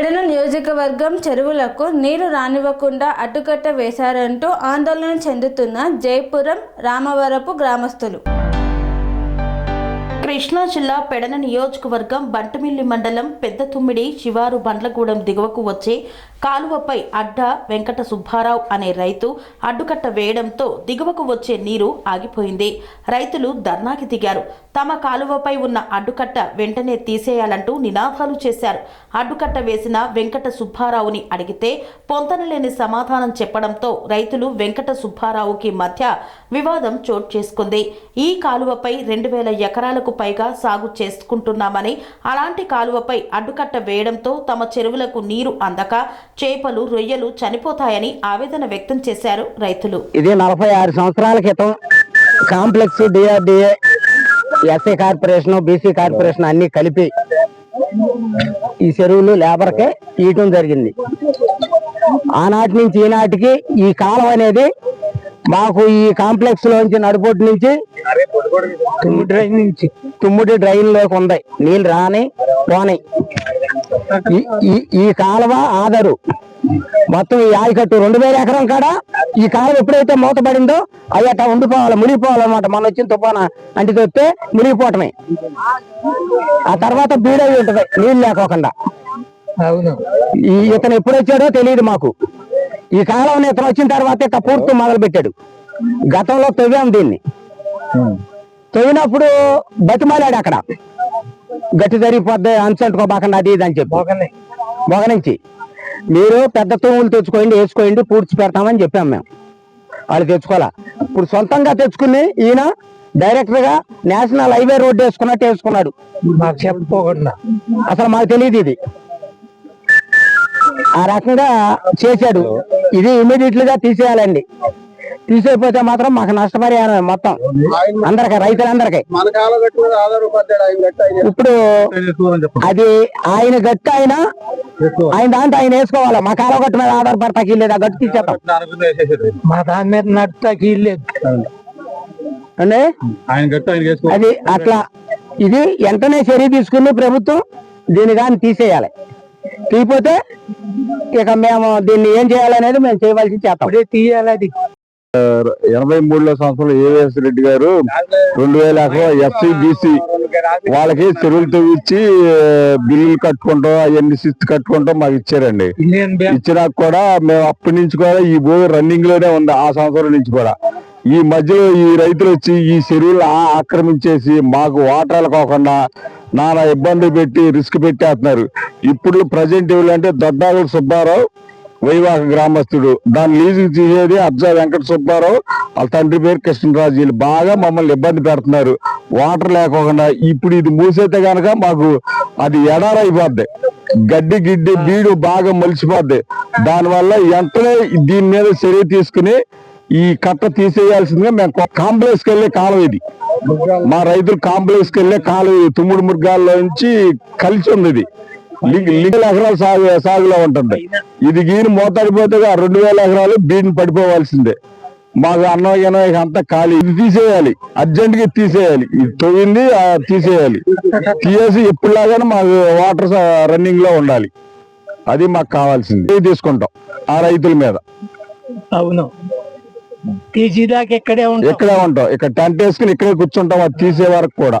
పెడన నియోజకవర్గం చెరువులకు నీరు రానివ్వకుండా అడ్డుకట్ట వేశారంటూ ఆందోళన చెందుతున్న జైపురం రామవరపు గ్రామస్తులు. కృష్ణా జిల్లా పెడన నియోజకవర్గం బంటమిల్లి మండలం పెద్ద తుమ్మిడి శివారు బండ్లగూడెం దిగువకు వచ్చే కాలువపై అడ్డ వెంకట సుబ్బారావు అనే రైతు అడ్డుకట్ట వేయడంతో దిగువకు వచ్చే నీరు ఆగిపోయింది. రైతులు ధర్నాకి దిగారు. తమ కాలువపై ఉన్న అడ్డుకట్ట వెంటనే తీసేయాలంటూ నినాదాలు చేశారు. అడ్డుకట్ట వేసిన వెంకట సుబ్బారావుని అడిగితే పొంతనలేని సమాధానం చెప్పడంతో రైతులు వెంకట సుబ్బారావుకి మధ్య వివాదం చోటు చేసుకుంది. ఈ కాలువపై రెండు వేల ఎకరాలకు పైగా సాగు చేసుకుంటున్నామని అలాంటి కాలువపై అడ్డుకట్ట వేయడంతో తమ చెరువులకు నీరు అందక చేపలు రొయ్యలు చనిపోతాయని ఆవేదన వ్యక్తం చేశారు రైతులు. ఇది నలభై ఆరు సంవత్సరాల క్రితం complex DRDA SA corporation BC corporation అన్ని కలిపి ఈ చెరువులు లేబర్కే ఇయటం జరిగింది. ఆనాటి నుంచి ఈనాటికి ఈ కాలం అనేది మాకు ఈ కాంప్లెక్స్ లోంచి నడుపోటు నుంచి తుమ్ముడి డ్రైన్ నుంచి తుమ్ముడి డ్రైన్లోకి ఉంది. నీళ్ళు రాని పోని ఈ- కాలువ ఆదరు. మొత్తం ఈ ఆయకట్టు రెండు వేల ఎకరం కాడ. ఈ కాలం ఎప్పుడైతే మూతపడిందో అవి అట్లా ఉండిపోవాలి మునిగిపోవాలన్నమాట. మన వచ్చిన తుఫాన అంటి తొస్తే మునిగిపోవటమే. ఆ తర్వాత బీడై ఉంటది నీళ్ళు లేకోకుండా. ఈ ఇతను ఎప్పుడు వచ్చాడో తెలియదు మాకు. ఈ కాలం ఇతను వచ్చిన తర్వాత ఇక పూర్తి మొదలు పెట్టాడు గతంలో తవ్వాం దీన్ని. తవ్వినప్పుడు బతిమాలాడు అక్కడ. గట్టి జరిగిపోద్ది అంచంటుకోబాకండి అది ఇది అని చెప్పి. మొగ నుంచి. మీరు పెద్ద తూములు తెచ్చుకోండి వేసుకోండి పూడ్చి పెడతామని చెప్పాం మేము. వాళ్ళు తెచ్చుకోవాలా? ఇప్పుడు సొంతంగా తెచ్చుకుని ఈయన డైరెక్టర్గా నేషనల్ హైవే రోడ్డు వేసుకున్నట్టు వేసుకున్నాడు. మాకు చెప్పకుండా అసలు మాకు తెలియదు ఇది. ఆ రకంగా చేశాడు. ఇది ఇమీడియట్గా తీసేయాలండి. తీసేయకపోతే మాత్రం మాకు నష్టపరిహారం మొత్తం. అందరికి రైతులందరికీ. ఇప్పుడు అది ఆయన గట్టు ఆయన ఆయన దాంట్లో ఆయన వేసుకోవాలి. మా కాలం గట్టు మీద ఆధారపడతాకి లేదు ఆ గట్టు తీసేద్దాం మా దాని మీద నడుతాకి చేసుకో అది అట్లా. ఇది వెంటనే చర్య తీసుకుని ప్రభుత్వం దీన్ని కానీ తీసేయాలి. తీయపోతే ఇక మేము దీన్ని ఏం చేయాలనేది మేము చేయవలసి చేస్తాం. తీయాలి అది. ఎనభై మూడులో సంవత్సరంలో ఏవిఎస్ రెడ్డి గారు రెండు వేల ఎస్సీ బీసీ వాళ్ళకి చెరువులు తవ్విచ్చి బిల్లులు కట్టుకుంటాం అవన్నీ శిస్తు కట్టుకుంటాం మాకు ఇచ్చారండి. ఇచ్చినాక కూడా మేము అప్పటి నుంచి కూడా ఈ భూమి రన్నింగ్లోనే ఉంది ఆ సంవత్సరం నుంచి కూడా. ఈ మధ్యలో ఈ రైతులు వచ్చి ఈ చెరువులు ఆక్రమించేసి మాకు వాటర్లు కాకుండా నానా ఇబ్బంది పెట్టి రిస్క్ పెట్టేస్తున్నారు. ఇప్పుడు ప్రజెంట్ అంటే దొడ్డాగుడు సుబ్బారావు. వైవాహ గ్రామస్తుడు. దాన్ని లీజుకి తీసేది అబ్జా వెంకట సుబ్బారావు. వాళ్ళ తండ్రి పేరు కృష్ణరాజు వీళ్ళు బాగా మమ్మల్ని ఇబ్బంది పెడుతున్నారు. వాటర్ లేకోకుండా ఇప్పుడు ఇది మూసేస్తే గనక మాకు అది ఎడారైపోద్ది గడ్డి గిడ్డి బీడు బాగా మలిసిపోద్ది దానివల్ల వెంటనే దీని మీద చర్య తీసుకుని ఈ కట్ట తీసేయాల్సిందిగా మేము కాంప్లెక్స్కి వెళ్ళే కాలం ఇది. మా రైతులు కాంప్లెక్స్కి వెళ్ళే కాలం తుమ్ముడు మృగాల్లో నుంచి కలిసి ఉంది లిగల్ ఎకరాలు సాగు సాగులో ఉంటుంది. ఇది గీని మోతాడిపోతే రెండు వేల ఎకరాలు బీడిని పడిపోవాల్సిందే. మాకు అన్నం గిన్నం ఇక అంతా ఖాళీ. ఇది తీసేయాలి. అర్జెంట్గా తీసేయాలి. ఇది తవ్వింది తీసేయాలి. తీసేసి ఎప్పుడులాగానే మాకు వాటర్ రన్నింగ్లో ఉండాలి. అది మాకు కావాల్సింది. తీసుకుంటాం ఆ రైతుల మీద. అవును. తీసేదాకా ఇక్కడే ఉంటాం. ఇక్కడే ఉంటాం. ఇక్కడ టెంట్ వేసుకుని ఇక్కడే కూర్చుంటాం. అది తీసే వరకు కూడా.